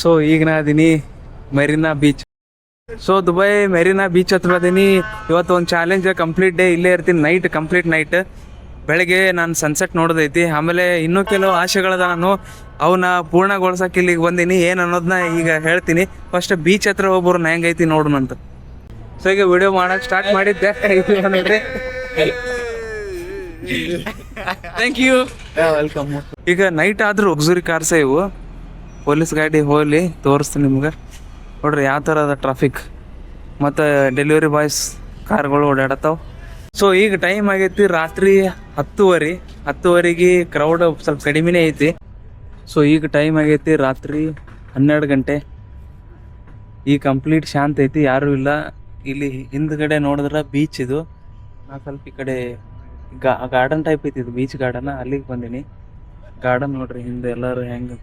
So ಈಗ ನಾ ಅದೀನಿ Marina beach so Dubai Marina beach ಹತ್ರ ಅದೀನಿ. ಇವತ್ತು ಒಂದು ಚಾಲೆಂಜ್ ಕಂಪ್ಲೀಟ್ ಡೇ ಇಲ್ಲೇ ಇರ್ತೀನಿ. ನೈಟ್ ಕಂಪ್ಲೀಟ್ ನೈಟ್ ಬೆಳಗ್ಗೆ ನಾನು ಸನ್ಸೆಟ್ ನೋಡೋದೈತಿ. ಆಮೇಲೆ ಇನ್ನೂ ಕೆಲವು ಆಶೆಗಳದ ನಾನು ಅವನ್ನ ಪೂರ್ಣಗೊಳ್ಸಕ್ಕೆ ಇಲ್ಲಿಗೆ ಬಂದೀನಿ. ಏನು ಅನ್ನೋದನ್ನ ಈಗ ಹೇಳ್ತೀನಿ. ಫಸ್ಟ್ ಬೀಚ್ ಹತ್ರ ಹೋಗ್ಬರು ಹೆಂಗೈತಿ ನೋಡೋಣಂತ ಸೊ ಈಗ ವಿಡಿಯೋ ಮಾಡಕ್ ಸ್ಟಾರ್ಟ್ ಮಾಡಿದ್ದೆ. ನೋಡ್ರಿ ಥ್ಯಾಂಕ್ ಯು ವೆಲ್ಕಮ್ ಈಗ ನೈಟ್ ಆದ್ರೂ ಒಗ್ಸುರಿ ಕಾರ್ಸ ಇವು. ಪೊಲೀಸ್ ಗಾಡಿ ಹೋಗಲಿ, ತೋರಿಸ್ತೀನಿ ನಿಮ್ಗೆ. ನೋಡ್ರಿ, ಯಾವ ಥರ ಅದ ಟ್ರಾಫಿಕ್ ಮತ್ತು ಡೆಲಿವರಿ ಬಾಯ್ಸ್ ಕಾರ್ಗಳು ಓಡಾಡತ್ತಾವ. ಸೊ ಈಗ ಟೈಮ್ ಆಗೈತಿ ರಾತ್ರಿ ಹತ್ತುವರೆ. ಹತ್ತುವರೆಗೆ ಕ್ರೌಡ್ ಸ್ವಲ್ಪ ಕಡಿಮೆನೇ ಐತಿ. ಸೊ ಈಗ ಟೈಮ್ ಆಗೈತಿ ರಾತ್ರಿ ಹನ್ನೆರಡು ಗಂಟೆ. ಈ ಕಂಪ್ಲೀಟ್ ಶಾಂತ ಐತಿ, ಯಾರೂ ಇಲ್ಲ. ಇಲ್ಲಿ ಹಿಂದ್ಗಡೆ ನೋಡಿದ್ರೆ ಬೀಚ್ ಇದು. ನಾ ಸ್ವಲ್ಪ ಈ ಕಡೆ ಗಾರ್ಡನ್ ಟೈಪ್ ಐತಿ ಇದು ಬೀಚ್ ಗಾರ್ಡನ್ ಅಲ್ಲಿಗೆ ಬಂದೀನಿ. ಗಾರ್ಡನ್ ನೋಡ್ರಿ, ಹಿಂದೆ ಎಲ್ಲರೂ ಹೆಂಗೆ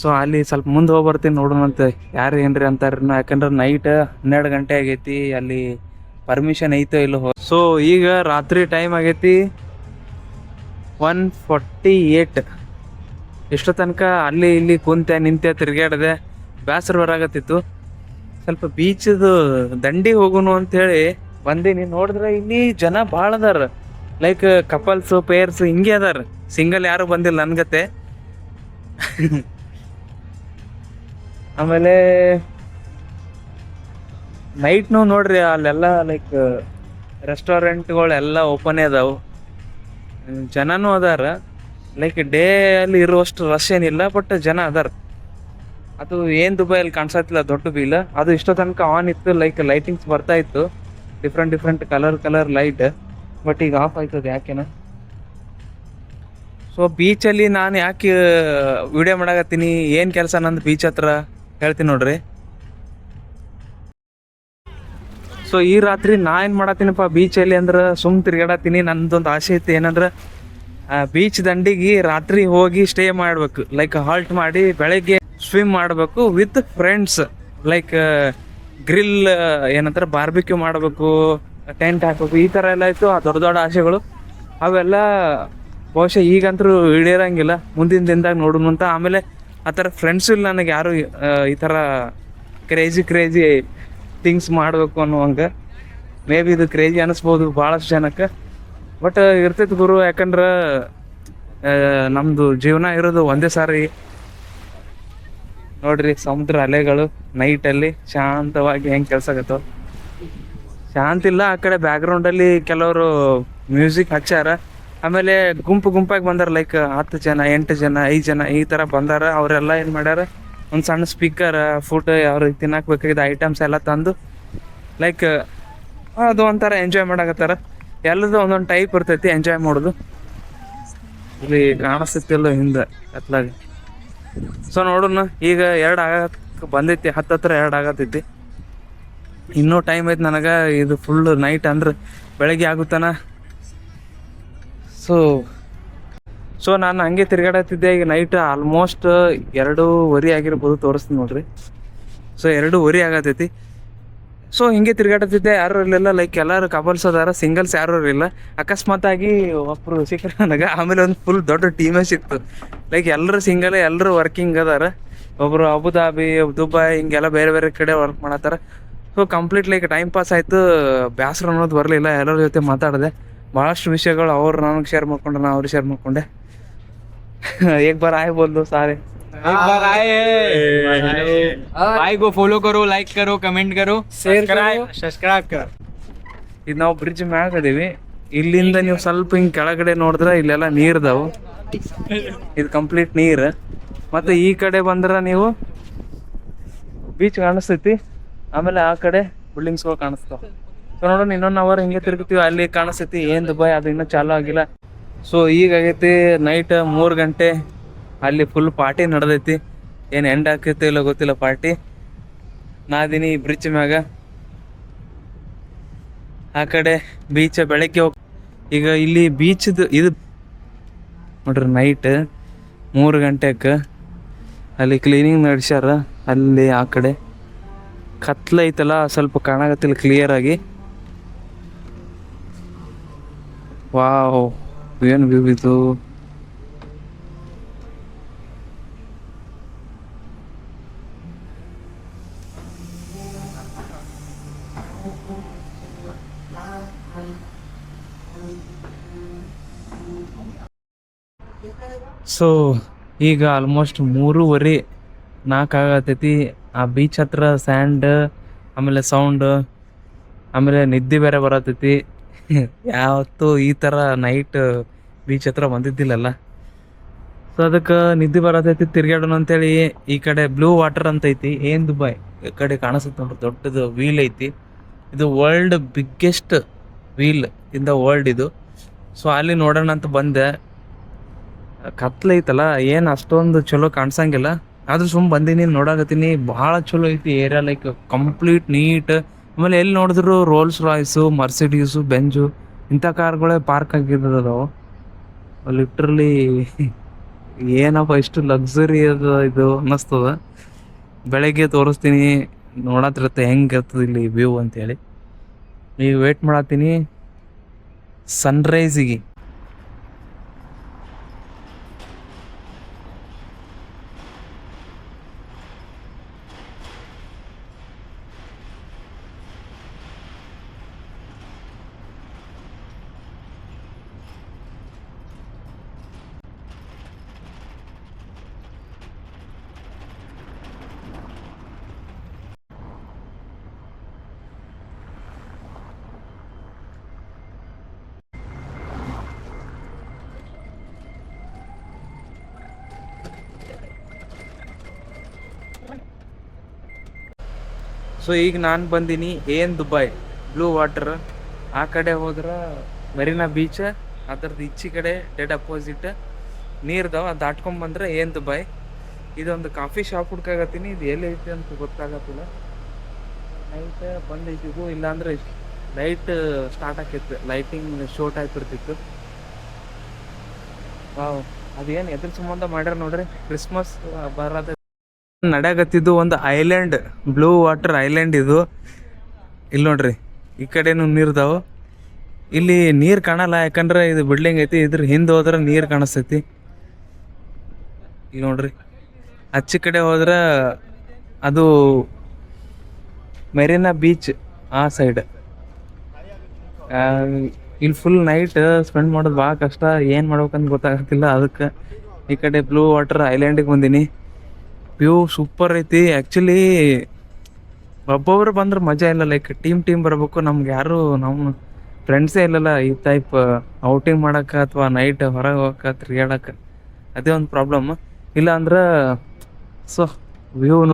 ಸೊ ಅಲ್ಲಿ ಸ್ವಲ್ಪ ಮುಂದೆ ಹೋಗಿ ಬರ್ತೀನಿ ನೋಡೋಣಂತೆ ಯಾರು ಏನ್ರಿ ಅಂತಾರ ಯಾಕಂದ್ರೆ ನೈಟ್ ಹನ್ನೆರಡು ಗಂಟೆ ಆಗೈತಿ, ಅಲ್ಲಿ ಪರ್ಮಿಷನ್ ಐತೋ ಇಲ್ಲೋ ಸೊ ಈಗ ರಾತ್ರಿ ಟೈಮ್ ಆಗೈತಿ ಒನ್ ಫಾರ್ಟಿ ಏಟ್ ಎಷ್ಟೋ ತನಕ ಅಲ್ಲಿ ಇಲ್ಲಿ ಕುಂತೆ, ನಿಂತೆ ತಿರ್ಗಾಡಿದೆ ಬೇಸರ ಬರಾಗತ್ತಿತ್ತು ಸ್ವಲ್ಪ ಬೀಚದು ದಂಡಿ ಹೋಗುನು ಅಂತೇಳಿ ಬಂದೀನಿ. ನೋಡಿದ್ರೆ ಇಲ್ಲಿ ಜನ ಭಾಳ ಅದಾರ. ಲೈಕ್ ಕಪಲ್ಸ್ ಪೇರ್ಸ್ ಹಿಂಗೆ ಅದಾರ. ಸಿಂಗಲ್ ಯಾರು ಬಂದಿಲ್ಲ ನನ್ಗತೆ ಆಮೇಲೆ ನೈಟ್ನು ನೋಡ್ರಿ, ಅಲ್ಲೆಲ್ಲ ಲೈಕ್ ರೆಸ್ಟೋರೆಂಟ್ಗಳೆಲ್ಲ ಓಪನೇ ಅದಾವು. ಜನನೂ ಅದಾರ. ಲೈಕ್ ಡೇ ಅಲ್ಲಿ ಇರುವಷ್ಟು ರಶ್ ಏನಿಲ್ಲ ಬಟ್ ಜನ ಅದಾರ. ಅದು ಏನ್ ದುಬೈಯಲ್ಲಿ ಕಾಣಿಸತ್ತಿಲ್ಲ, ದೊಡ್ಡ ಬೀಲ್. ಅದು ಇಷ್ಟೋ ತನಕ ಆನ್ ಇತ್ತು ಲೈಕ್ ಲೈಟಿಂಗ್ಸ್ ಬರ್ತಾ ಇತ್ತು. Different different colour colour light but ಈಗ ಆಫ್ ಆಯ್ತದೆ ಯಾಕೆನ? ಸೊ ಬೀಚಲ್ಲಿ ನಾನು ಯಾಕೆ ವಿಡಿಯೋ ಮಾಡಾಕತ್ತೀನಿ? ಏನು ಕೆಲಸ ನಂದು ಬೀಚ್ ಹತ್ರ? ಹೇಳ್ತೀನಿ ನೋಡ್ರಿ. ಸೊ ಈ ರಾತ್ರಿ ನಾ ಏನು ಮಾಡತ್ತೀನಪ್ಪ ಬೀಚಲ್ಲಿ ಅಂದ್ರೆ ಸುಮ್ ತಿರ್ಗಾಡತ್ತೀನಿ. ನಂದೊಂದು ಆಸೆ ಐತಿ ಏನಂದ್ರೆ ಬೀಚ್ ದಂಡಿಗೆ ರಾತ್ರಿ ಹೋಗಿ ಸ್ಟೇ ಮಾಡ್ಬೇಕು. ಲೈಕ್ ಹಾಲ್ಟ್ ಮಾಡಿ ಬೆಳಗ್ಗೆ ಸ್ವಿಮ್ ಮಾಡಬೇಕು ವಿತ್ ಫ್ರೆಂಡ್ಸ್ ಲೈಕ್ ಗ್ರಿಲ್ ಏನಂತಾರೆ ಬಾರ್ಬಿಕ್ಯೂ ಮಾಡಬೇಕು ಟೆಂಟ್ ಹಾಕ್ಬೇಕು, ಈ ಥರ ಎಲ್ಲ ಇತ್ತು. ಆ, ದೊಡ್ಡ ದೊಡ್ಡ ಆಸೆಗಳು. ಅವೆಲ್ಲ ಬಹುಶಃ ಈಗಂತರೂ ಈಡೇರಂಗಿಲ್ಲ. ಮುಂದಿನ ದಿನದಾಗ ನೋಡೋಣ ಅಂತ ಆಮೇಲೆ ಆ ಥರ ಫ್ರೆಂಡ್ಸ್ ಇಲ್ಲ ನನಗೆ ಯಾರು ಈ ಥರ ಕ್ರೇಜಿ ಕ್ರೇಜಿ ಥಿಂಗ್ಸ್ ಮಾಡಬೇಕು ಅನ್ನುವಂಗೆ ಮೇ ಬಿ ಇದು ಕ್ರೇಜಿ ಅನಿಸ್ಬೋದು ಭಾಳಷ್ಟು ಜನಕ್ಕೆ. ಬಟ್ ಇರ್ತೈತೆ ಗುರು, ಯಾಕಂದ್ರೆ ನಮ್ಮದು ಜೀವನ ಇರೋದು ಒಂದೇ ಸಾರಿ. ನೋಡ್ರಿ, ಸಮುದ್ರ ಅಲೆಗಳು ನೈಟಲ್ಲಿ ಶಾಂತವಾಗಿ ಹೆಂಗೆ ಕೆಲಸ ಆಗತ್ತೋ. ಶಾಂತಿಲ್ಲ, ಆ ಕಡೆ ಬ್ಯಾಕ್ಗ್ರೌಂಡಲ್ಲಿ ಕೆಲವರು ಮ್ಯೂಸಿಕ್ ಹಚ್ಚಾರ. ಆಮೇಲೆ ಗುಂಪು ಗುಂಪಾಗಿ ಬಂದಾರ ಲೈಕ್ ಹತ್ತು ಜನ, ಎಂಟು ಜನ, ಐದು ಜನ, ಈ ಥರ ಬಂದಾರ. ಅವರೆಲ್ಲ ಏನು ಮಾಡ್ಯಾರ, ಒಂದು ಸಣ್ಣ ಸ್ಪೀಕರ್ ಫುಡ್ ಅವ್ರಿಗೆ ತಿನ್ನಕ್ಕೆ ಬೇಕಾಗಿದ್ದ ಐಟಮ್ಸ್ ಎಲ್ಲ ತಂದು ಲೈಕ್ ಅದು ಒಂಥರ ಎಂಜಾಯ್ ಮಾಡಾಕತ್ತಾರ. ಎಲ್ಲದು ಒಂದೊಂದು ಟೈಪ್ ಇರ್ತೈತಿ ಎಂಜಾಯ್ ಮಾಡೋದು. ಇಲ್ಲಿ ಕಾಣಿಸ್ತಿಲ್ಲ ಹಿಂದೆ, ಕತ್ಲಾಗ. ಸೊ ನೋಡೋಣ ಈಗ ಎರಡು ಆಗಕ್ಕೆ ಬಂದೈತಿ ಹತ್ತತ್ರ ಎರಡು ಆಗತ್ತೈತಿ ಇನ್ನೂ ಟೈಮ್ ಐತಿ ನನಗೆ, ಇದು ಫುಲ್ ನೈಟ್ ಅಂದ್ರೆ ಬೆಳಗ್ಗೆ ಆಗುತ್ತಾನ ಸೊ ಸೊ ನಾನು ಹಂಗೆ ತಿರ್ಗಾಡತ್ತಿದ್ದೆ. ಈಗ ನೈಟ್ ಆಲ್ಮೋಸ್ಟ್ ಎರಡೂವರೆ ಆಗಿರ್ಬೋದು ತೋರಿಸ್ತೀನಿ ನೋಡ್ರಿ. ಸೊ ಎರಡೂವರೆ ಆಗತೈತಿ. ಸೊ ಹಿಂಗೆ ತಿರ್ಗಾಡತ್ತಿದ್ದೆ. ಯಾರು ಇರಲಿಲ್ಲ. ಲೈಕ್ ಎಲ್ಲರೂ ಕಪಲ್ಸ್ ಅದಾರ. ಸಿಂಗಲ್ಸ್ ಯಾರು ಇರಲಿಲ್ಲ. ಅಕಸ್ಮಾತಾಗಿ ಒಬ್ರು ಸಿಕ್ಕರು ನನಗೆ ಆಮೇಲೆ ಒಂದು ಫುಲ್ ದೊಡ್ಡ ಟೀಮೇ ಸಿಕ್ತು. ಲೈಕ್ ಎಲ್ಲರೂ ಸಿಂಗಲ್ ಎಲ್ಲರೂ ವರ್ಕಿಂಗ್ ಅದಾರ. ಒಬ್ರು ಅಬುದಾಬಿ, ದುಬೈ, ಹಿಂಗೆಲ್ಲ ಬೇರೆ ಬೇರೆ ಕಡೆ work ಮಾಡತ್ತಾರ. So complete like time pass ಆಯಿತು. ಬ್ಯಾಸರ ಅನ್ನೋದು ಬರಲಿಲ್ಲ. ಎಲ್ಲರ ಜೊತೆ ಮಾತಾಡಿದೆ. ಭಾಳಷ್ಟು ವಿಷಯಗಳು ಅವ್ರು ನನಗೆ ಶೇರ್ ಮಾಡ್ಕೊಂಡ್ರೆ ನಾ ಅವ್ರಿಗೆ ಶೇರ್ ಮಾಡ್ಕೊಂಡೆ एक बार आए बोल दो सारे एक बार आए भाई को फॉलो करो लाइक करो कमेंट करो सब्सक्राइब सब्सक्राइब कर ಇದು ನಾವು ಬ್ರಿಡ್ಜ್ ಮ್ಯಾಗ ಅದೀವಿ ಇಲ್ಲಿಂದ ನೀವು ಸ್ವಲ್ಪ ಹಿಂಗೆ ಕೆಳಗಡೆ ನೋಡಿದ್ರೆ ಇಲ್ಲೆಲ್ಲ ನೀರ್ದಾವು ಇದು ಕಂಪ್ಲೀಟ್ ನೀರು ಮತ್ತು ಈ ಕಡೆ ಬಂದ್ರೆ ನೀವು ಬೀಚ್ ಕಾಣಿಸ್ತೈತಿ ಆಮೇಲೆ ಆ ಕಡೆ ಬಿಲ್ಡಿಂಗ್ಸ್ಗಳು ಕಾಣಿಸ್ತಾವ ಸೊ ನೋಡೋಣ ಇನ್ನೊಂದು ಅವರ್ ಹಿಂಗೆ ತಿರುಗ್ತೀವಿ ಅಲ್ಲಿ ಕಾಣಿಸ್ತೈತಿ ಏನ್ ದುಬೈ ಅದು ಇನ್ನೂ ಚಾಲೂ ಆಗಿಲ್ಲ. ಸೊ ಈಗ ಆಗೈತಿ ನೈಟ್ ಮೂರು ಗಂಟೆ. ಅಲ್ಲಿ ಫುಲ್ ಪಾರ್ಟಿ ನಡೆದೈತಿ. ಏನು ಎಂಡ್ ಆಕೈತಿ ಇಲ್ಲ ಗೊತ್ತಿಲ್ಲ ಪಾರ್ಟಿ ನಾದಿನಿ ಬ್ರಿಡ್ಜ್ ಮ್ಯಾಗ. ಆ ಕಡೆ ಬೀಚ್ ಬೆಳಗ್ಗೆ ಹೋಗ್ ಈಗ ಇಲ್ಲಿ ಬೀಚ್ದು ಇದು ನೋಡ್ರಿ ನೈಟ್ ಮೂರು ಗಂಟೆಗೆ ಅಲ್ಲಿ ಕ್ಲೀನಿಂಗ್ ನಡೆಸ್ಯಾರ. ಅಲ್ಲಿ ಆ ಕಡೆ ಕತ್ಲೈತಲ್ಲ ಸ್ವಲ್ಪ ಕಾಣಾಗತ್ತಿಲ್ಲ ಕ್ಲಿಯರ್ ವಾವ್, ಏನು ವ್ಯೂ ಇದು? ಸೊ ಈಗ ಆಲ್ಮೋಸ್ಟ್ ಮೂರುವರೆ ನಾಲ್ಕು ಆಗತೈತಿ. ಆ ಬೀಚ್ ಹತ್ರ ಸ್ಯಾಂಡ್ ಆಮೇಲೆ ಸೌಂಡ್ ಆಮೇಲೆ ನಿದ್ದೆ ಬೇರೆ ಬರತೈತಿ. ಯಾವತ್ತೂ ಈ ಥರ ನೈಟ್ ಬೀಚ್ ಹತ್ರ ಬಂದಿದ್ದಿಲ್ಲಲ್ಲ? ಸೊ ಅದಕ್ಕೆ ನಿದ್ದೆ ಬರತೈತಿ ತಿರ್ಗಾಡೋಣ ಅಂತೇಳಿ ಈ ಕಡೆ ಬ್ಲೂ ವಾಟರ್ ಅಂತ ಐತಿ ಏನ್ ದುಬೈ ಈ ಕಡೆ ಕಾಣಿಸುತ್ತೆ ನೋಡ್ರಿ, ದೊಡ್ಡದು ವೀಲ್ ಐತಿ. ಇದು world biggest wheel in the world ಇದು. ಸೊ ಅಲ್ಲಿ ನೋಡೋಣ ಅಂತ ಬಂದೆ. ಕತ್ಲೈತಲ್ಲ ಏನು ಅಷ್ಟೊಂದು ಚಲೋ ಕಾಣಿಸಂಗಿಲ್ಲ. ಆದ್ರೂ ಸುಮ್ ಬಂದೀನಿ, ನೋಡಾಕತ್ತೀನಿ. ಭಾಳ ಚಲೋ ಐತಿ, ಏರಿಯಾ ಲೈಕ್ ಕಂಪ್ಲೀಟ್ ನೀಟ್ ಆಮೇಲೆ ಎಲ್ಲಿ ನೋಡಿದ್ರು ರೋಲ್ಸ್ ರಾಯ್ಸು ಮರ್ಸಿಡೀಸು ಬೆಂಜು ಇಂಥ ಕಾರ್ಗಳೇ ಪಾರ್ಕ್ ಆಗಿರೋದು. ಲಿಟ್ರಲಿ ಏನಪ್ಪ, ಇಷ್ಟು ಲಕ್ಸುರಿ ಅದು, ಇದು ಅನ್ನಿಸ್ತದ. ಬೆಳಗ್ಗೆ ತೋರಿಸ್ತೀನಿ ನೋಡತ್ತಿರತ್ತೆ ಹೆಂಗೆ ಇರ್ತದೆ ಇಲ್ಲಿ ವ್ಯೂ ಅಂತೇಳಿ. ಈಗ ವೇಟ್ ಮಾಡತ್ತೀನಿ. ಸನ್ರೈಸಿಗೆ ಸೊ ಈಗ ನಾನು ಬಂದೀನಿ ಏನ್ ದುಬೈ ಬ್ಲೂ ವಾಟರ್ ಆ ಕಡೆ ಹೋದ್ರ ಮರಿನಾ ಬೀಚ್ ಅದ್ರದ್ದು ಇಚ್ಚಿ ಕಡೆ ಡೆಡ್ ಅಪೋಸಿಟ್ ನೀರ್ದಾವ ಅದ್ ದಾಟ್ಕೊಂಡ್ ಬಂದ್ರೆ ಏನ್ ದುಬೈ ಇದೊಂದು ಕಾಫಿ ಶಾಪ್ ಹುಡ್ಕಾಗತ್ತೀನಿ, ಇದು ಎಲ್ಲಿ ಐತಿ ಅಂತ ಗೊತ್ತಾಗತ್ತಿಲ್ಲ. ನೈಟ್ ಇದು ಇಲ್ಲಾಂದ್ರೆ ಲೈಟ್ ಸ್ಟಾರ್ಟ್ ಆಕಿತ್ತು ಲೈಟಿಂಗ್ ಶೋರ್ಟ್ ಆಗ್ತಿರ್ತಿತ್ತು ವಾವ್ ಅದೇನು ಎದ್ರ ಸಂಬಂಧ ಮಾಡ್ಯಾರ ನೋಡ್ರಿ ಕ್ರಿಸ್ಮಸ್ ಬರದ ನಡೆಯಕತ್ತಿದ್ದು ಒಂದು ಐಲ್ಯಾಂಡ್, ಬ್ಲೂ ವಾಟರ್ ಐಲ್ಯಾಂಡ್ ಇದು. ಇಲ್ಲಿ ನೋಡ್ರಿ, ಈ ಕಡೆನು ನೀರ್ದಾವು. ಇಲ್ಲಿ ನೀರು ಕಾಣಲ್ಲ, ಯಾಕಂದ್ರೆ ಇದು ಬಿಲ್ಡಿಂಗ್ ಐತಿ, ಇದ್ರ ಹಿಂದೆ ಹೋದ್ರೆ ನೀರು ಕಾಣಿಸ್ತೈತಿ. ಇಲ್ಲಿ ನೋಡ್ರಿ ಆಚೆ ಕಡೆ ಹೋದ್ರೆ ಅದು ಮೆರಿನಾ ಬೀಚ್ ಆ ಸೈಡ್. ಇಲ್ಲಿ ಫುಲ್ ನೈಟ್ ಸ್ಪೆಂಡ್ ಮಾಡೋದು ಭಾಳ ಕಷ್ಟ, ಏನು ಮಾಡ್ಬೇಕಂತ ಗೊತ್ತಾಗತ್ತಿಲ್ಲ, ಅದಕ್ಕೆ ಈ ಕಡೆ ಬ್ಲೂ ವಾಟರ್ ಐಲ್ಯಾಂಡಿಗೆ ಬಂದೀನಿ. ವ್ಯೂ ಸೂಪರ್ ಐತಿ. ಆ್ಯಕ್ಚುಲಿ ಒಬ್ಬೊಬ್ರು ಬಂದ್ರೆ ಮಜಾ ಇಲ್ಲ ಲೈಕ್ ಟೀಮ್ ಟೀಮ್ ಬರಬೇಕು. ನಮ್ಗೆ ಯಾರು ನಮ್ಮ ಫ್ರೆಂಡ್ಸೇ ಇಲ್ಲಲ್ಲ. ಈ ಟೈಪ್ ಔಟಿಂಗ್ ಮಾಡಕ್ಕೆ ಅಥವಾ ನೈಟ್ ಹೊರಗೆ ಹೋಗಕ್ಕೆ ತಿರ್ಗಾಡಕ್ಕೆ ಅದೇ ಒಂದು ಪ್ರಾಬ್ಲಮ್ ಇಲ್ಲ ಅಂದ್ರೆ, ಸೊ ವ್ಯೂ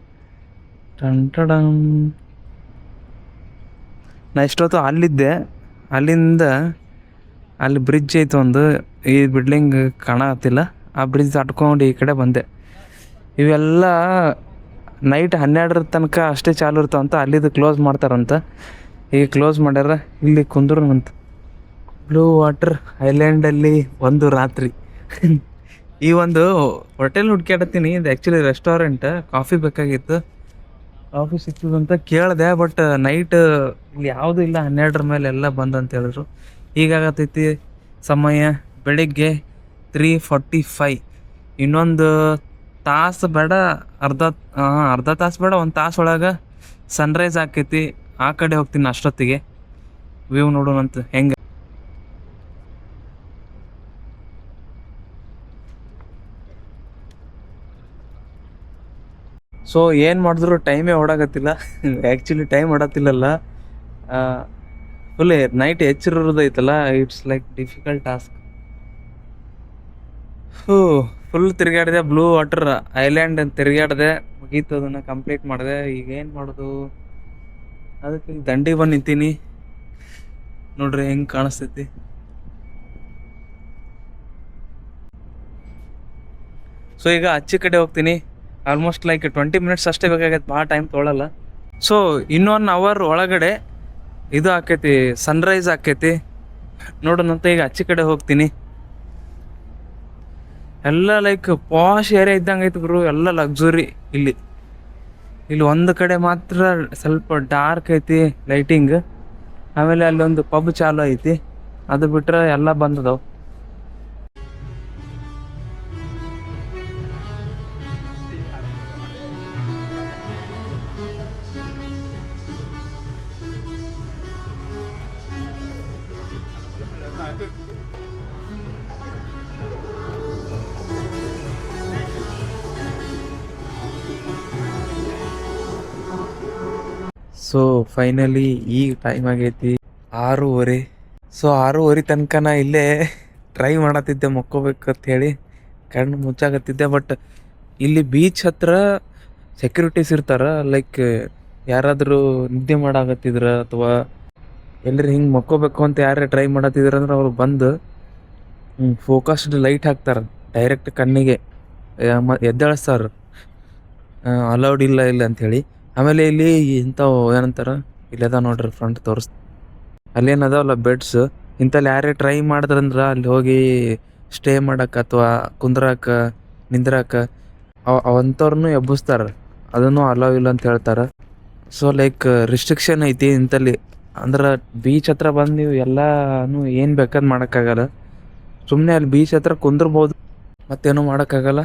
ನಾ ಇಷ್ಟೊತ್ತು ಅಲ್ಲಿದ್ದೆ. ಅಲ್ಲಿಂದ, ಅಲ್ಲಿ ಬ್ರಿಡ್ಜ್ ಐತೆ ಒಂದು. ಈ ಬಿಲ್ಡಿಂಗ್ ಕಾಣತ್ತಿಲ್ಲ ಆ ಬ್ರಿಡ್ಜ್ ದಾಟ್ಕೊಂಡು ಈ ಕಡೆ ಬಂದೆ. ಇವೆಲ್ಲ ನೈಟ್ ಹನ್ನೆರಡರ ತನಕ ಅಷ್ಟೇ ಚಾಲು ಇರ್ತಾವಂತ ಅಲ್ಲಿದು ಕ್ಲೋಸ್ ಮಾಡ್ತಾರಂತ. ಈಗ ಕ್ಲೋಸ್ ಮಾಡ್ಯಾರ. ಇಲ್ಲಿ ಕುಂದ್ರಂತ ಬ್ಲೂ ವಾಟರ್ ಐಲ್ಯಾಂಡಲ್ಲಿ ಒಂದು ರಾತ್ರಿ. ಈ ಒಂದು ಹೋಟೆಲ್ ಹುಡ್ಕ್ಯಾಡತ್ತೀನಿ. ಇದು ಆ್ಯಕ್ಚುಲಿ ರೆಸ್ಟೋರೆಂಟ್ ಕಾಫಿ ಬೇಕಾಗಿತ್ತು. ಕಾಫಿ ಸಿಕ್ತದಂತ ಕೇಳಿದೆ ಬಟ್ ನೈಟ್ ಇಲ್ಲಿ ಯಾವುದೂ ಇಲ್ಲ. ಹನ್ನೆರಡರ ಮೇಲೆ ಎಲ್ಲ ಬಂದಂತ ಹೇಳಿದ್ರು. ಈಗಾಗತೈತಿ ಸಮಯ ಬೆಳಿಗ್ಗೆ ತ್ರೀ ಫಾರ್ಟಿ ಫೈ ಇನ್ನೊಂದು ತಾಸು ಬೇಡ, ಅರ್ಧ ಅರ್ಧ ತಾಸು ಬೇಡ, ಒಂದು ತಾಸು ಒಳಗೆ ಸನ್ರೈಸ್ ಆಕೈತಿ. ಆ ಕಡೆ ಹೋಗ್ತೀನಿ ಅಷ್ಟೊತ್ತಿಗೆ. ವ್ಯೂ ನೋಡೋಣಂತ, ಹೆಂಗೆ? ಸೊ ಏನು ಮಾಡಿದ್ರು ಟೈಮೇ ಓಡಾಗತ್ತಿಲ್ಲ ಆ್ಯಕ್ಚುಲಿ ಟೈಮ್ ಓಡತ್ತಿಲ್ಲಲ್ಲ ಫುಲ್ ನೈಟ್ ಹೆಚ್ಚಿರೋದೈತಲ್ಲ ಇಟ್ಸ್ ಲೈಕ್ ಡಿಫಿಕಲ್ಟ್ ಟಾಸ್ಕ್ ಹೂ ಫುಲ್ ತಿರುಗಾಡಿದೆ ಬ್ಲೂ ವಾಟರ್ ಐಲ್ಯಾಂಡ್ ಅಂತ ತಿರುಗಾಡಿದೆ, ಮುಗೀತು ಅದನ್ನು ಕಂಪ್ಲೀಟ್ ಮಾಡಿದೆ. ಈಗ ಏನು ಮಾಡೋದು? ಅದಕ್ಕೆ ದಂಡಿ ಬಂದು ನಿಂತೀನಿ. ನೋಡ್ರಿ ಹೆಂಗೆ ಕಾಣಿಸ್ತೈತಿ. ಸೊ ಈಗ ಅಚ್ಚಿ ಕಡೆ ಹೋಗ್ತೀನಿ. ಆಲ್ಮೋಸ್ಟ್ ಲೈಕ್ ಟ್ವೆಂಟಿ ಮಿನಿಟ್ಸ್ ಅಷ್ಟೇ ಬೇಕಾಗೈತೆ. ಭಾಳ ಟೈಮ್ ತೊಗೊಳಲ್ಲ. ಸೊ ಇನ್ನೊಂದು ಅವರ್ ಒಳಗಡೆ ಇದು ಆಕೈತಿ ಸನ್ರೈಸ್ ಆಕೈತಿ. ನೋಡೋಣಂತ ಈಗ ಅಚ್ಚಿ ಕಡೆ ಹೋಗ್ತೀನಿ. ಎಲ್ಲ ಲೈಕ್ ಪಾಶ್ ಏರಿಯಾ ಇದ್ದಂಗೆ ಐತೆ ಗುರು ಎಲ್ಲ ಲಕ್ಸುರಿ ಇಲ್ಲಿ. ಇಲ್ಲಿ ಒಂದು ಕಡೆ ಮಾತ್ರ ಸ್ವಲ್ಪ ಡಾರ್ಕ್ ಐತಿ ಲೈಟಿಂಗ್ ಆಮೇಲೆ ಅಲ್ಲೊಂದು ಪಬ್ ಚಾಲು ಐತಿ. ಅದು ಬಿಟ್ರೆ ಎಲ್ಲ ಬಂದದವು. ಸೊ ಫೈನಲಿ ಈಗ ಟೈಮ್ ಆಗೈತಿ ಆರೂವರೆ. ಸೊ ಆರೂವರೆ ತನಕ ನಾ ಇಲ್ಲೇ ಟ್ರೈ ಮಾಡತ್ತಿದ್ದೆ ಮಕ್ಕೋಬೇಕಂತ ಹೇಳಿ ಕಣ್ಣು ಮುಚ್ಚಾಕತ್ತಿದ್ದೆ ಬಟ್ ಇಲ್ಲಿ ಬೀಚ್ ಹತ್ರ ಸೆಕ್ಯೂರಿಟೀಸ್ ಇರ್ತಾರ ಲೈಕ್ ಯಾರಾದರೂ ನಿದ್ದೆ ಮಾಡಾಕತ್ತಿದ್ರ ಅಥವಾ ಎಲ್ಲರೂ ಹಿಂಗೆ ಮಕ್ಕೋಬೇಕು ಅಂತ ಯಾರೇ ಟ್ರೈ ಮಾಡತ್ತಿದ್ರ ಅಂದ್ರೆ ಅವ್ರು ಬಂದು ಫೋಕಸ್ಡ್ ಲೈಟ್ ಹಾಕ್ತಾರೆ ಡೈರೆಕ್ಟ್ ಕಣ್ಣಿಗೆ. ಎದ್ದೇಳಿಸ್ತಾರ. ಅಲೌಡ್ ಇಲ್ಲ ಇಲ್ಲ ಅಂಥೇಳಿ ಆಮೇಲೆ ಇಲ್ಲಿ ಇಂಥವು ಏನಂತಾರ? ಇಲ್ಲದ ನೋಡ್ರಿ ಫ್ರಂಟ್ ತೋರಿಸ್ ಅಲ್ಲೇನು ಅದಾವಲ್ಲ ಬೆಡ್ಸ್ ಇಂಥಲ್ಲಿ ಯಾರೇ ಟ್ರೈ ಮಾಡಿದ್ರಂದ್ರೆ ಅಲ್ಲಿ ಹೋಗಿ ಸ್ಟೇ ಮಾಡಕ್ಕೆ ಅಥವಾ ಕುಂದ್ರಾಕ, ನಿಂದ್ರಾಕ ಅವ ಅವಂಥವ್ರನ್ನೂ ಎಬ್ಬಿಸ್ತಾರ. ಅದನ್ನು ಅಲೋ ಇಲ್ಲ ಅಂತ ಹೇಳ್ತಾರೆ. ಸೊ ಲೈಕ್ ರಿಸ್ಟ್ರಿಕ್ಷನ್ ಐತಿ ಇಂಥಲ್ಲಿ ಅಂದ್ರೆ ಬೀಚ್ ಹತ್ರ ಬಂದು ನೀವು ಎಲ್ಲಾನು ಏನು ಬೇಕಾದ್ ಮಾಡೋಕ್ಕಾಗಲ್ಲ. ಸುಮ್ಮನೆ ಅಲ್ಲಿ ಬೀಚ್ ಹತ್ರ ಕುಂದ್ರಬೋದು. ಮತ್ತೇನು ಮಾಡೋಕ್ಕಾಗಲ್ಲ.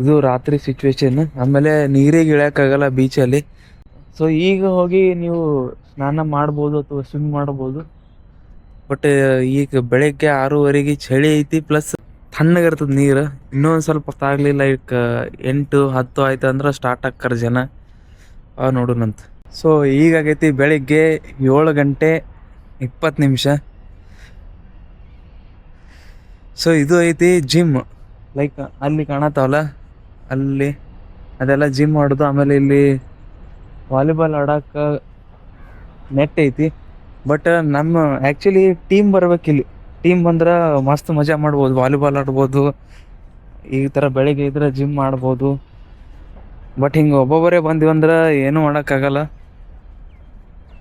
ಇದು ರಾತ್ರಿ ಸಿಚುವೇಶನ್ ಆಮೇಲೆ ನೀರಿಗೆ ಇಳಿಯೋಕ್ಕಾಗಲ್ಲ ಬೀಚಲ್ಲಿ ಸೊ ಈಗ ಹೋಗಿ ನೀವು ಸ್ನಾನ ಮಾಡ್ಬೋದು ಅಥವಾ ಸ್ವಿಮ್ ಮಾಡ್ಬೋದು. ಬಟ್ ಈಗ ಬೆಳಗ್ಗೆ ಆರೂವರೆಗೆ ಚಳಿ ಐತಿ ಪ್ಲಸ್ ತಣ್ಣಗಿರ್ತದೆ ನೀರು. ಇನ್ನೂ ಸ್ವಲ್ಪ ಹೊತ್ತಾಗಲಿಲ್ಲ ಲೈಕ್ ಎಂಟು, ಹತ್ತು ಆಯ್ತು ಅಂದ್ರೆ ಸ್ಟಾರ್ಟ್ ಆಕ್ಕಾರ ಜನ. ನೋಡೋಣಂತ ಸೊ ಈಗಾಗೈತಿ ಬೆಳಿಗ್ಗೆ ಏಳು ಗಂಟೆ ಇಪ್ಪತ್ತು ನಿಮಿಷ. ಸೊ ಇದು ಐತಿ ಜಿಮ್ ಲೈಕ್ ಅಲ್ಲಿ ಕಾಣತ್ತಾವಲ್ಲ? ಅಲ್ಲಿ ಅದೆಲ್ಲ ಜಿಮ್ ಮಾಡೋದು. ಆಮೇಲೆ ಇಲ್ಲಿ ವಾಲಿಬಾಲ್ ಆಡಕ್ಕೆ ನೆಟ್ ಐತಿ. ಬಟ್ ನಮ್ಮ ಆ್ಯಕ್ಚುಲಿ ಟೀಮ್ ಬರ್ಬೇಕಿಲ್ಲಿ ಟೀಮ್ ಬಂದ್ರೆ ಮಸ್ತ್ ಮಜಾ ಮಾಡ್ಬೋದು. ವಾಲಿಬಾಲ್ ಆಡ್ಬೋದು. ಈ ಥರ ಬೆಳಿಗ್ಗೆ ಇದ್ರೆ ಜಿಮ್ ಮಾಡ್ಬೋದು. ಬಟ್ ಹಿಂಗೆ ಒಬ್ಬೊಬ್ಬರೇ ಬಂದಿವಂದ್ರೆ ಏನು ಮಾಡೋಕ್ಕಾಗಲ್ಲ.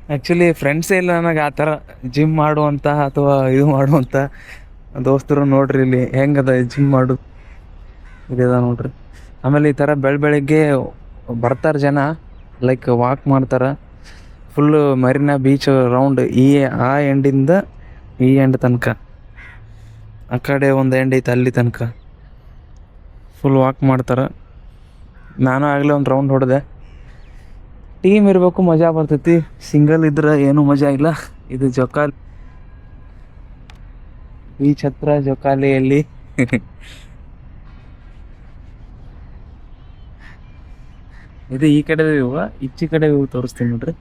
ಆ್ಯಕ್ಚುಲಿ ಫ್ರೆಂಡ್ಸೇ ಇಲ್ಲ ನನಗೆ ಆ ಥರ ಜಿಮ್ ಮಾಡುವಂಥ ಅಥವಾ ಇದು ಮಾಡುವಂಥ ದೋಸ್ತರು ನೋಡ್ರಿ ಇಲ್ಲಿ ಹೆಂಗದ ಜಿಮ್ ಮಾಡು ಇದಿದೆ ನೋಡ್ರಿ. ಆಮೇಲೆ ಈ ಥರ ಬೆಳ ಬೆಳಗ್ಗೆ ಬರ್ತಾರೆ ಜನ ಲೈಕ್ ವಾಕ್ ಮಾಡ್ತಾರೆ. ಫುಲ್ಲು ಮರಿನಾ ಬೀಚ್ ರೌಂಡ್ ಈ, ಆ ಎಂಡಿಂದ ಈ ಎಂಡ್ ತನಕ. ಆ ಕಡೆ ಒಂದು ಎಂಡ್ ಐತೆ ಅಲ್ಲಿ ತನಕ. ಫುಲ್ ವಾಕ್ ಮಾಡ್ತಾರೆ. ನಾನು ಆಗಲೇ ಒಂದು ರೌಂಡ್ ಹೊಡೆದೆ. ಟೀಮ್ ಇರಬೇಕು, ಮಜಾ ಬರ್ತೈತಿ. ಸಿಂಗಲ್ ಇದ್ರೆ ಏನೂ ಮಜಾ ಇಲ್ಲ. ಇದು ಜೋಕಾಲಿ. ಬೀಚ್ ಹತ್ರ ಜೊಕಾಲಿಯಲ್ಲಿ. ಇದು ಈ ಕಡೆ ಹೂವು ಇಚ್ಚಿ ಕಡೆ ವ್ಯೂ ತೋರಿಸ್ತೀನಿ ನೋಡ್ರಿ.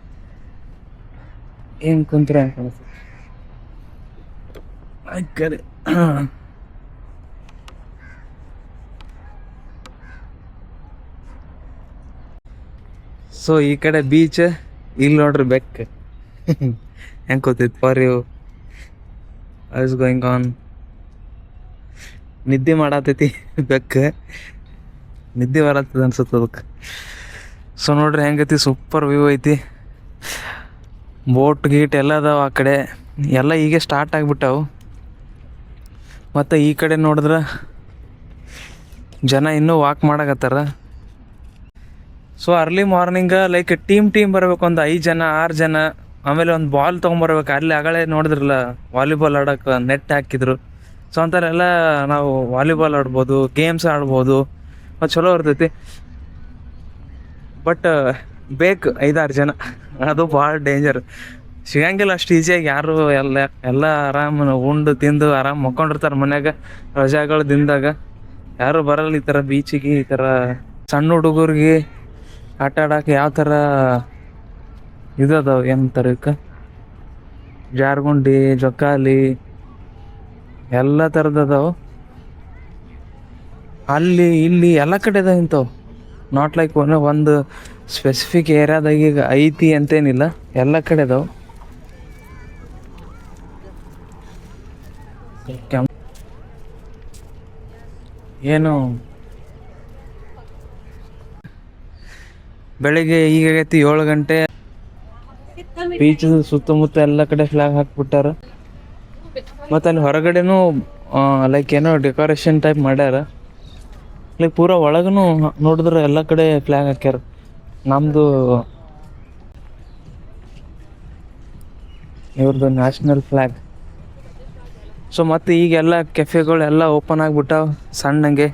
ಏನು ಕುಂತ್ರ ಕಡೆ. ಸೊ ಈ ಕಡೆ ಬೀಚ್ ಇಲ್ಲಿ ನೋಡ್ರಿ ಬೆಕ್. ಹೆಂಗ್ ಕೂತೈತಿ for you is going on ನಿದ್ದೆ ಮಾಡತೈತಿ ಬೆಕ್ಕ ನಿದ್ದೆ ಬರತ್ತದ ಅನ್ಸುತ್ತೆ ಅದಕ್ಕೆ. ಸೊ ನೋಡ್ರಿ ಹೆಂಗೈತಿ? ಸೂಪರ್ ವ್ಯೂ ಐತಿ. ಬೋಟ್ ಗೀಟ್ ಎಲ್ಲ ಅದಾವ ಆ ಕಡೆ. ಎಲ್ಲ ಈಗ ಸ್ಟಾರ್ಟ್ ಆಗಿಬಿಟ್ಟವು. ಮತ್ತು ಈ ಕಡೆ ನೋಡಿದ್ರೆ ಜನ ಇನ್ನೂ ವಾಕ್ ಮಾಡಕತ್ತಾರ. So early morning like team team ಬರಬೇಕು ಒಂದು ಐದು ಜನ, ಆರು ಜನ, ಆಮೇಲೆ ಒಂದು ಬಾಲ್ ತೊಗೊಂಬರ್ಬೇಕು. ಅಲ್ಲಿ ಆಗಲೇ ನೋಡಿದ್ರಲ್ಲ ವಾಲಿಬಾಲ್ ಆಡೋಕೆ ನೆಟ್ ಹಾಕಿದ್ರು. ಸೊ ಅಂಥವರೆಲ್ಲ ನಾವು ವಾಲಿಬಾಲ್ ಆಡ್ಬೋದು ಗೇಮ್ಸ್ ಆಡ್ಬೋದು. ಮತ್ತು ಚಲೋ ಇರ್ತೈತಿ. ಬಟ್ ಬೇಕು ಐದಾರು ಜನ. ಅದು ಭಾಳ ಡೇಂಜರ್ ಸಿಗಂಗಿಲ್ಲ ಅಷ್ಟು ಈಸಿಯಾಗಿ ಯಾರು ಎಲ್ಲ ಎಲ್ಲ ಆರಾಮ ಉಂಡು ತಿಂದು ಆರಾಮ್ ಮಕ್ಕೊಂಡಿರ್ತಾರೆ ಮನ್ಯಾಗ ರಜಾಗಳು ದಿನದಾಗ. ಯಾರು ಬರಲ್ಲ ಈ ಥರ ಬೀಚಿಗೆ ಈ ಥರ ಸಣ್ಣ ಹುಡುಗರಿಗೆ ಆಟ ಆಡಕ್ಕೆ ಯಾವ ಥರ ಇದು ಅದಾವ ಏನಂತಾರೆ ಇದಕ್ಕೆ ಜಾರ್ಗುಂಡಿ ಜೊಕಾಲಿ ಎಲ್ಲ ಥರದ್ದು ಅದಾವ. ಅಲ್ಲಿ, ಇಲ್ಲಿ ಎಲ್ಲ ಕಡೆ ಅದಾವ ಇಂಥವು. ನಾಟ್ ಲೈಕ್ ಒನ್ ಒಂದು ಸ್ಪೆಸಿಫಿಕ್ ಏರಿಯಾದಾಗ ಈಗ ಐತಿ ಅಂತೇನಿಲ್ಲ. ಎಲ್ಲ ಕಡೆ ಅದಾವ. ಏನು? ಬೆಳಿಗ್ಗೆ ಈಗ ಆಗೈತಿ ಏಳು ಗಂಟೆ. ಬೀಚ್ ಸುತ್ತಮುತ್ತ ಎಲ್ಲ ಕಡೆ ಫ್ಲಾಗ್ ಹಾಕ್ಬಿಟ್ಟಾರ. ಮತ್ತು ಅಲ್ಲಿ ಹೊರಗಡೆನೂ ಲೈಕ್ ಏನೋ ಡೆಕೋರೇಷನ್ ಟೈಪ್ ಮಾಡ್ಯಾರ. ಲೈಕ್ ಪೂರ ಒಳಗೂ ನೋಡಿದ್ರೆ ಎಲ್ಲ ಕಡೆ ಫ್ಲಾಗ್ ಹಾಕ್ಯಾರ. ನಮ್ಮದು ಇವ್ರದ್ದು ನ್ಯಾಷನಲ್ ಫ್ಲಾಗ್ ಸೊ ಮತ್ತು ಈಗೆಲ್ಲ ಕೆಫೆಗಳು ಎಲ್ಲ ಓಪನ್ ಆಗಿಬಿಟ್ಟಾವ, ಸಣ್ಣಂಗೆ.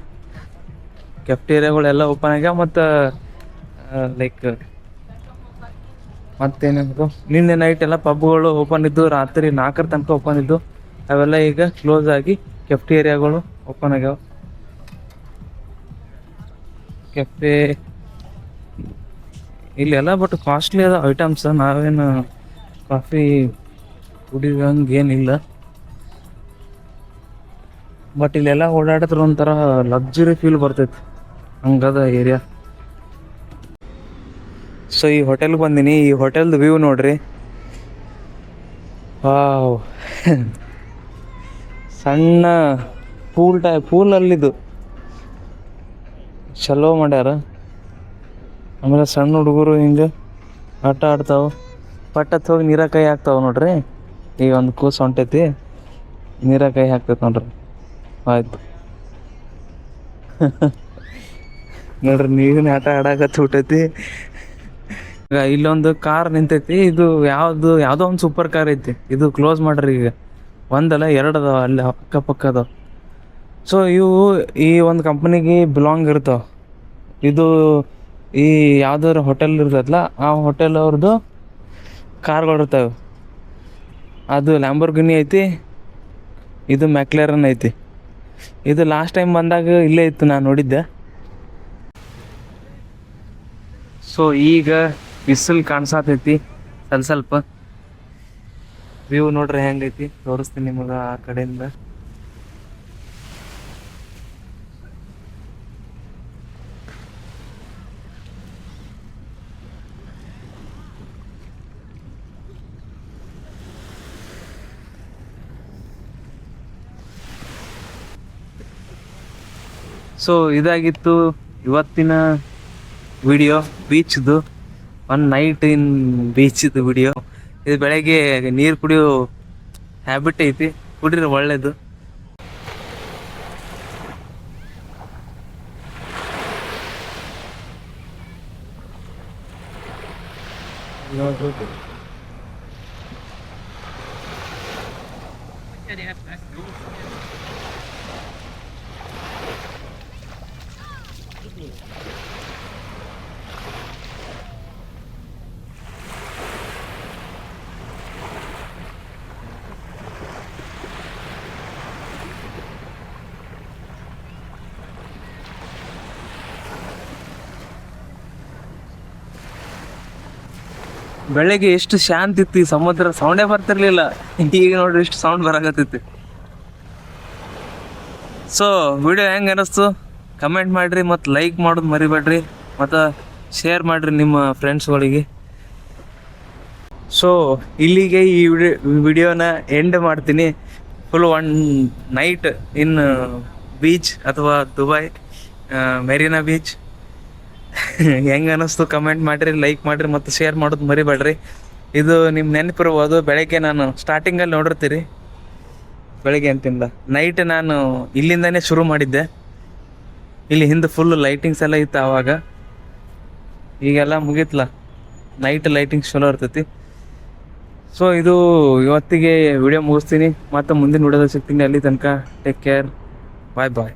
ಕೆಫ್ಟೇರಿಯಾಗಳೆಲ್ಲ ಓಪನ್ ಆಗ್ಯಾವ ಮತ್ತು ಲೈಕ್ ಮತ್ತೇನದು ನಿನ್ನೆ ನೈಟ್ ಎಲ್ಲ ಪಬ್ಗಳು ಓಪನ್ ಇದ್ದು, ರಾತ್ರಿ ನಾಲ್ಕರ ತನಕ ಓಪನ್ ಇದ್ದು, ಅವೆಲ್ಲ ಈಗ ಕ್ಲೋಸ್ ಆಗಿ ಕೆಫ್ಟೇರಿಯಾಗಳು ಓಪನ್ ಆಗ್ಯಾವ. ಕೆಫೆ ಇಲ್ಲೆಲ್ಲ ಬಟ್ ಕಾಸ್ಟ್ಲಿ ಅದ ಐಟಮ್ಸ್ ನಾವೇನು ಕಾಫಿ ಏನಿಲ್ಲ ಬಟ್ ಇಲ್ಲೆಲ್ಲ ಓಡಾಡಿದ್ರೆ ಒಂಥರ ಲಕ್ಸುರಿ ಫೀಲ್ ಬರ್ತೈತಿ ಹಂಗದ ಏರಿಯಾ ಸೊ ಈ ಹೋಟೆಲ್ಗೆ ಬಂದೀನಿ. ಈ ಹೋಟೆಲ್ದು ವ್ಯೂ ನೋಡ್ರಿ. ವಾವ್ ಸಣ್ಣ ಪೂಲ್ ಟೈಪ್ ಪೂಲಲ್ಲಿದು ಚಲೋ ಮಾಡ್ಯಾರ. ಆಮೇಲೆ ಸಣ್ಣ ಹುಡುಗರು ಹಿಂಗೆ ಆಟ ಆಡ್ತಾವ. ಪಟ್ಟತ್ ಹೋಗಿ ನೀರ ಕೈ ಹಾಕ್ತಾವ ನೋಡ್ರಿ. ಈಗ ಒಂದು ಕೂಸು ಹೊಂಟೈತಿ. ನೀರ ಕೈ ಹಾಕ್ತೈತೆ ನೋಡ್ರಿ. ಆಯ್ತು. ನೋಡ್ರಿ ನೀರಿನ ಆಟ ಆಡಾಕತ್ ಹುಟ್ಟೈತಿ. ಈಗ ಇಲ್ಲೊಂದು ಕಾರ್ ನಿಂತೈತಿ. ಇದು ಯಾವ್ದು, ಯಾವುದೋ ಒಂದು ಸೂಪರ್ ಕಾರ್ ಐತಿ. ಇದು ಕ್ಲೋಸ್ ಮಾಡ್ರಿ ಈಗ. ಒಂದಲ್ಲ, ಎರಡು ಅದಾವ ಅಲ್ಲಿ ಅಕ್ಕಪಕ್ಕ ಅದಾವ. ಸೊ ಇವು ಈ ಒಂದು ಕಂಪ್ನಿಗೆ ಬಿಲಾಂಗ್ ಇರ್ತಾವ. ಇದು ಈ ಯಾವ್ದಾದ್ರು ಹೋಟೆಲ್ ಇರ್ತದಲ್ಲ ಆ ಹೋಟೆಲ್ ಅವ್ರದ್ದು ಕಾರ್ಗಳು ಇರ್ತವೆ. ಅದು ಲ್ಯಾಂಬರ್ಗಿನಿ ಐತಿ, ಇದು ಮ್ಯಾಕ್ಲೇರನ್ ಐತಿ. ಇದು ಲಾಸ್ಟ್ ಟೈಮ್ ಬಂದಾಗ ಇಲ್ಲೇ ಇತ್ತು ನಾನು ನೋಡಿದ್ದೆ. ಸೊ ಈಗ ಬಿಸಿಲು ಕಾಣಿಸತೈತಿ, ಸ್ವಲ್ಪ ಸ್ವಲ್ಪ. ವ್ಯೂ ನೋಡ್ರಿ ಹೆಂಗೈತಿ, ತೋರಿಸ್ತೀನಿ ನಿಮಗೆ ಆ ಕಡೆಯಿಂದ. ಸೊ ಇದಾಗಿತ್ತು ಇವತ್ತಿನ ವಿಡಿಯೋ ಬೀಚ್ದು ಒನ್ ನೈಟ್ ಇನ್ ಬೀಚ್ದು ವಿಡಿಯೋ ಇದು ಬೆಳಗ್ಗೆ ನೀರು ಕುಡಿಯೋ ಹ್ಯಾಬಿಟ್ ಐತಿ, ಕುಡಿದ್ರೆ ಒಳ್ಳೇದು. ಬೆಳಗ್ಗೆ ಎಷ್ಟು ಶಾಂತಿ ಇತ್ತು ಸಮುದ್ರ ಸೌಂಡೇ ಬರ್ತಿರ್ಲಿಲ್ಲ. ಈಗ ನೋಡ್ರಿ ಎಷ್ಟು ಸೌಂಡ್ ಬರಾಕತ್ತೈತಿ. ಸೊ ವಿಡಿಯೋ ಹೆಂಗೆ ಅನಿಸ್ತು? ಕಮೆಂಟ್ ಮಾಡಿರಿ ಮತ್ತು ಲೈಕ್ ಮಾಡೋದು ಮರಿಬೇಡ್ರಿ. ಮತ್ತು ಶೇರ್ ಮಾಡಿರಿ ನಿಮ್ಮ ಫ್ರೆಂಡ್ಸ್ಗಳಿಗೆ ಸೊ ಇಲ್ಲಿಗೆ ಈ ವಿಡಿಯೋ ವಿಡಿಯೋನ ಎಂಡ್ ಮಾಡ್ತೀನಿ. Full one night in beach ಅಥವಾ ದುಬೈ ಮೆರಿನಾ ಬೀಚ್ ಹೆಂಗೆ ಅನಿಸ್ತು? ಕಮೆಂಟ್ ಮಾಡಿರಿ ಲೈಕ್ ಮಾಡಿರಿ ಮತ್ತು ಶೇರ್ ಮಾಡೋದು ಮರಿಬೇಡ್ರಿ. ಇದು ನಿಮ್ಮ ನೆನಪಿರ್ಬೋದು, ಬೆಳಗ್ಗೆ ನಾನು ಸ್ಟಾರ್ಟಿಂಗಲ್ಲಿ ನೋಡಿರ್ತೀರಿ. ಬೆಳಗ್ಗೆ ಅಂತಿಂದ ನೈಟ್ ನಾನು ಇಲ್ಲಿಂದನೇ ಶುರು ಮಾಡಿದ್ದೆ. ಇಲ್ಲಿ ಹಿಂದೆ ಫುಲ್ ಲೈಟಿಂಗ್ಸ್ ಎಲ್ಲ ಇತ್ತು ಆವಾಗ. ಈಗೆಲ್ಲ ಮುಗಿತ್ಲ? ನೈಟ್ ಲೈಟಿಂಗ್ಸ್ ಚಲೋ ಇರ್ತೈತಿ. ಸೊ ಇದು ಇವತ್ತಿಗೆ ವಿಡಿಯೋ ಮುಗಿಸ್ತೀನಿ. ಮತ್ತು ಮುಂದಿನ ವಿಡಿಯೋದಲ್ಲಿ ಸಿಗ್ತೀನಿ. ಅಲ್ಲಿ ತನಕ ಟೇಕ್ ಕೇರ್ ಬಾಯ್ ಬಾಯ್